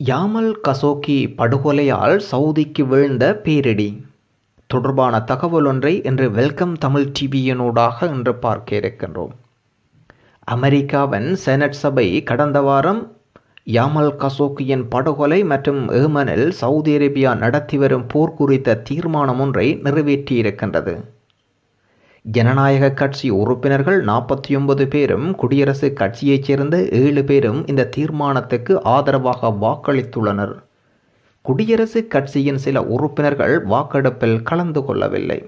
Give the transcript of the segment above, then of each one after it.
யாமல் Khashoggi படுகொலையால் சவுதிக்கு வீழ்ந்த பேரிடி. தொடர்பான தகவல் ஒன்றை இன்று வெல்கம் தமிழ் டிவியினூடாக இன்று பார்க்க இருக்கின்றோம். அமெரிக்காவின் செனட் சபை கடந்த வாரம் யாமல் கசோக்கியின் படுகொலை மற்றும் ஏமனில் சவுதி அரேபியா நடத்தி வரும் போர் குறித்த தீர்மானம் ஒன்றை நிறைவேற்றியிருக்கின்றது. ஜனநாயக கட்சி உறுப்பினர்கள் நாற்பத்தி ஒன்பது பேரும் குடியரசுக் கட்சியைச் சேர்ந்த ஏழு பேரும் இந்த தீர்மானத்துக்கு ஆதரவாக வாக்களித்துள்ளனர். குடியரசுக் கட்சியின் சில உறுப்பினர்கள் வாக்கெடுப்பில் கலந்து கொள்ளவில்லை.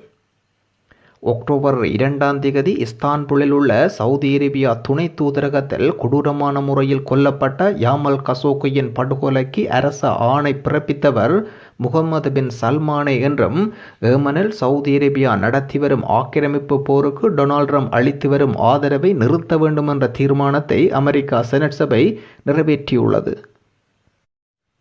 ஒக்டோபர் இரண்டாம் தேதி இஸ்தான்புலில் உள்ள சவுதி அரேபியா துணை தூதரகத்தில் கொடூரமான முறையில் கொல்லப்பட்ட யாமல் கசோக்கியின் படுகொலைக்கு அரச ஆணை பிறப்பித்தவர் முகமது பின் சல்மானே என்றும் ஏமனில் சவுதி அரேபியா நடத்தி வரும் ஆக்கிரமிப்பு போருக்கு டொனால்ட் ட்ரம்ப் அளித்து வரும் ஆதரவை நிறுத்த வேண்டும் என்ற தீர்மானத்தை அமெரிக்கா செனட் சபை நிறைவேற்றியுள்ளது.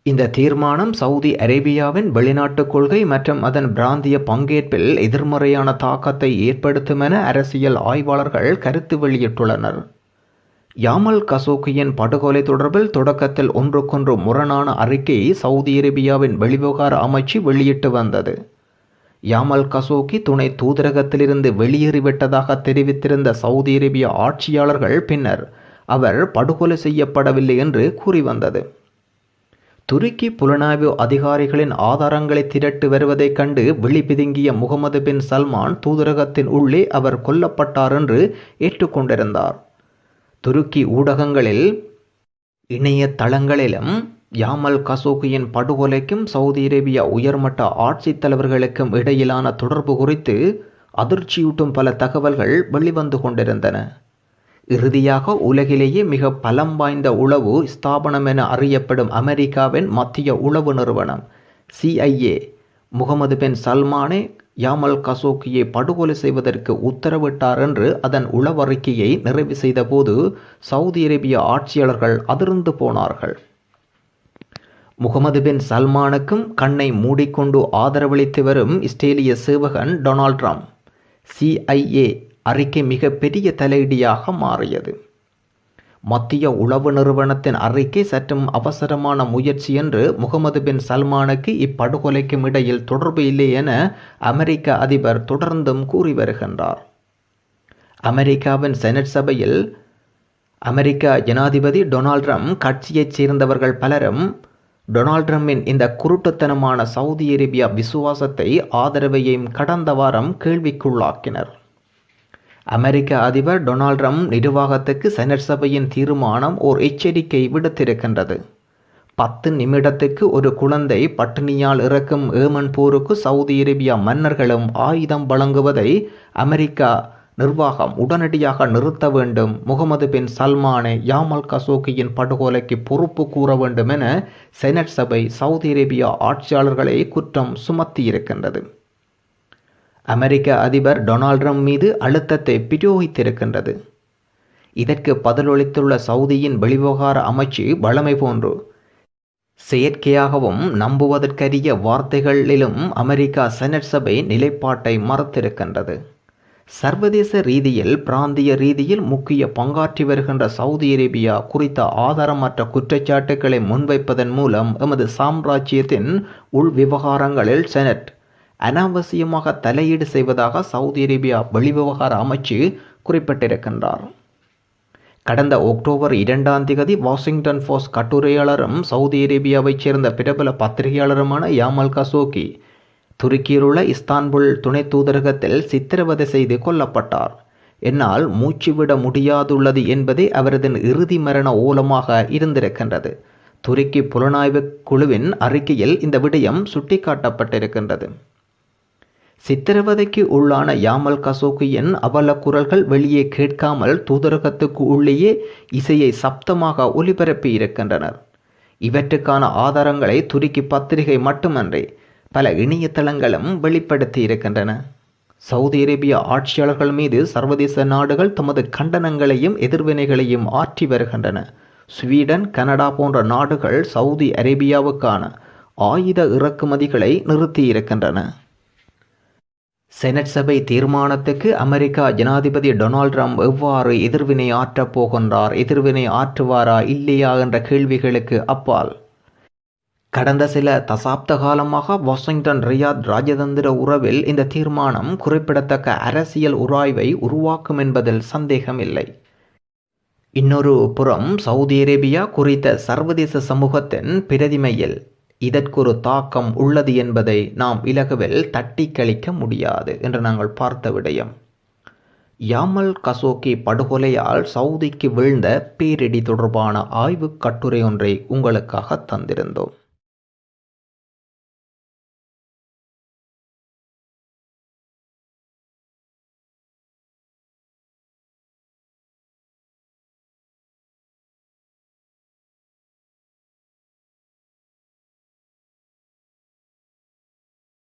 இந்த தீர்மானம் சவுதி அரேபியாவின் வெளிநாட்டு கொள்கை மற்றும் அதன் பிராந்திய பங்கேற்பில் எதிர்மறையான தாக்கத்தை ஏற்படுத்தும் என அரசியல் ஆய்வாளர்கள் கருத்து வெளியிட்டுள்ளனர். யாமல் கசோக்கியின் படுகொலை தொடர்பில் தொடக்கத்தில் ஒன்றுக்கொன்று முரணான அறிக்கையை சவுதி அரேபியாவின் வெளிவிவகார அமைச்சு வெளியிட்டு வந்தது. யாமல் கசோக்கி துணை தூதரகத்திலிருந்து வெளியேறிவிட்டதாக தெரிவித்திருந்த சவுதி அரேபிய ஆட்சியாளர்கள் பின்னர் அவர் படுகொலை செய்யப்படவில்லை என்று கூறி வந்தது துருக்கி புலனாய்வு அதிகாரிகளின் ஆதாரங்களை திரட்டு வருவதைக் கண்டு விழிபிதுங்கிய முகமது பின் சல்மான் தூதரகத்தின் உள்ளே அவர் கொல்லப்பட்டார் என்று ஏற்றுக்கொண்டிருந்தார். துருக்கி ஊடகங்களில் இணையதளங்களிலும் யாமல் கசோகியின் படுகொலைக்கும் சவுதி அரேபியா உயர்மட்ட ஆட்சித் தலைவர்களுக்கும் இடையிலான தொடர்பு குறித்து அதிர்ச்சியூட்டும் பல தகவல்கள் வெளிவந்து கொண்டிருந்தன. இறுதியாக உலகிலேயே மிக பலம் வாய்ந்த உளவு ஸ்தாபனம் என அறியப்படும் அமெரிக்காவின் மத்திய உளவு நிறுவனம் சிஐஏ முகமது பின் சல்மானே யாமல் கசோக்கியை படுகொலை செய்வதற்கு உத்தரவிட்டார் என்று அதன் உளவறிக்கையை நிறைவு செய்தபோது சவுதி அரேபிய ஆட்சியாளர்கள் அதிர்ந்து போனார்கள். முகமது பின் சல்மானுக்கும் கண்ணை மூடிக்கொண்டு ஆதரவளித்து வரும் இஸ்ரேலிய சேவகன் டொனால்ட் ட்ரம்ப் சிஐஏ அறிக்கை மிக பெரிய தலையீடியாக மாறியது. மத்திய உளவு நிறுவனத்தின் அறிக்கை சற்றும் அவசரமான முயற்சி என்று முகமது பின் சல்மானுக்கு இப்படுகொலைக்கும் இடையில் தொடர்பு இல்லை என அமெரிக்க அதிபர் தொடர்ந்தும் கூறி வருகின்றார். அமெரிக்காவின் செனட் சபையில் அமெரிக்க ஜனாதிபதி டொனால்ட் ட்ரம்ப் கட்சியைச் சேர்ந்தவர்கள் பலரும் டொனால்ட் ட்ரம்பின் இந்த குருட்டுத்தனமான சவுதி அரேபியா விசுவாசத்தை ஆதரவையும் கடந்த வாரம் கேள்விக்குள்ளாக்கினர். அமெரிக்க அதிபர் டொனால்ட் ட்ரம்ப் நிர்வாகத்துக்கு செனட் சபையின் தீர்மானம் ஓர் எச்சரிக்கை விடுத்திருக்கின்றது. பத்து நிமிடத்துக்கு ஒரு குழந்தை பட்டினியால் இறக்கும் ஏமன் போருக்கு சவுதி அரேபியா மன்னர்களும் ஆயுதம் வழங்குவதை அமெரிக்கா நிர்வாகம் உடனடியாக நிறுத்த வேண்டும். முகமது பின் சல்மானை யாமல் கசோக்கியின் படுகொலைக்கு பொறுப்பு கூற வேண்டும் என செனட் சபை சவுதி அரேபியா ஆட்சியாளர்களை குற்றம் சுமத்தியிருக்கின்றது. அமெரிக்க அதிபர் டொனால்ட் ட்ரம்ப் மீது அழுத்தத்தை பிரயோகித்திருக்கின்றது இதற்கு பதிலளித்துள்ள சவுதியின் வெளிவிவகார அமைச்சு வளமை போன்று செயற்கையாகவும் நம்புவதற்கரிய வார்த்தைகளிலும் அமெரிக்கா செனட் சபை நிலைப்பாட்டை மறுத்திருக்கின்றது. சர்வதேச ரீதியில் பிராந்திய ரீதியில் முக்கிய பங்காற்றி வருகின்ற சவுதி அரேபியா குறித்த ஆதாரமற்ற குற்றச்சாட்டுக்களை முன்வைப்பதன் மூலம் எமது சாம்ராஜ்யத்தின் உள் விவகாரங்களில் செனட் அனாவசியமாக தலையீடு செய்வதாக சவுதி அரேபியா வெளிவிவகார அமைச்சு குறிப்பிட்டிருக்கின்றார். கடந்த அக்டோபர் இரண்டாம் தேதி வாஷிங்டன் போஸ்ட் கட்டுரையாளரும் சவுதி அரேபியாவைச் சேர்ந்த பிரபல பத்திரிகையாளருமான யாமல் கசோகி துருக்கியிலுள்ள இஸ்தான்புல் துணை தூதரகத்தில் சித்திரவதை செய்து கொல்லப்பட்டார். என்னால் மூச்சுவிட முடியாதுள்ளது என்பதே அவரது இறுதி மரண ஓலமாக இருந்திருக்கின்றது. துருக்கி புலனாய்வு குழுவின் அறிக்கையில் இந்த விடயம் சுட்டிக்காட்டப்பட்டிருக்கின்றது. சித்திரவதைக்கு உள்ளான யாமல் கசோக்கியின் அவல குரல்கள் வெளியே கேட்காமல் தூதரகத்துக்கு உள்ளேயே இசையை சப்தமாக ஒலிபரப்பி இருக்கின்றனர். இவற்றுக்கான ஆதாரங்களை துருக்கி பத்திரிகை மட்டுமன்றி பல இணையதளங்களும் வெளிப்படுத்தி இருக்கின்றன. சவுதி அரேபிய ஆட்சியாளர்கள் மீது சர்வதேச நாடுகள் தமது கண்டனங்களையும் எதிர்வினைகளையும் ஆற்றி வருகின்றன. ஸ்வீடன் கனடா போன்ற நாடுகள் சவுதி அரேபியாவுக்கான ஆயுத இறக்குமதிகளை நிறுத்தி இருக்கின்றன. செனட் சபை தீர்மானத்துக்கு அமெரிக்கா ஜனாதிபதி டொனால்ட் ட்ரம்ப் எவ்வாறு எதிர்வினை ஆற்றப் போகின்றார் எதிர்வினை ஆற்றுவாரா இல்லையா என்ற கேள்விகளுக்கு அப்பால். கடந்த சில தசாப்த காலமாக வாஷிங்டன் ரியாத் ராஜதந்திர உறவில் இந்த தீர்மானம் குறிப்பிடத்தக்க அரசியல் உராய்வை உருவாக்கும் என்பதில் சந்தேகமில்லை. இன்னொரு புறம் சவுதி அரேபியா குறித்த சர்வதேச சமூகத்தின் பிரதிமையில் இதற்கொரு தாக்கம் உள்ளது என்பதை நாம் இலகுவில் தட்டி கழிக்க முடியாது என்று நாங்கள் பார்த்த விடயம். யாமல் கசோக்கி படுகொலையால் சவுதிக்கு வீழ்ந்த பேரிடி தொடர்பான ஆய்வுக் கட்டுரை ஒன்றை உங்களுக்காக தந்திருந்தோம்.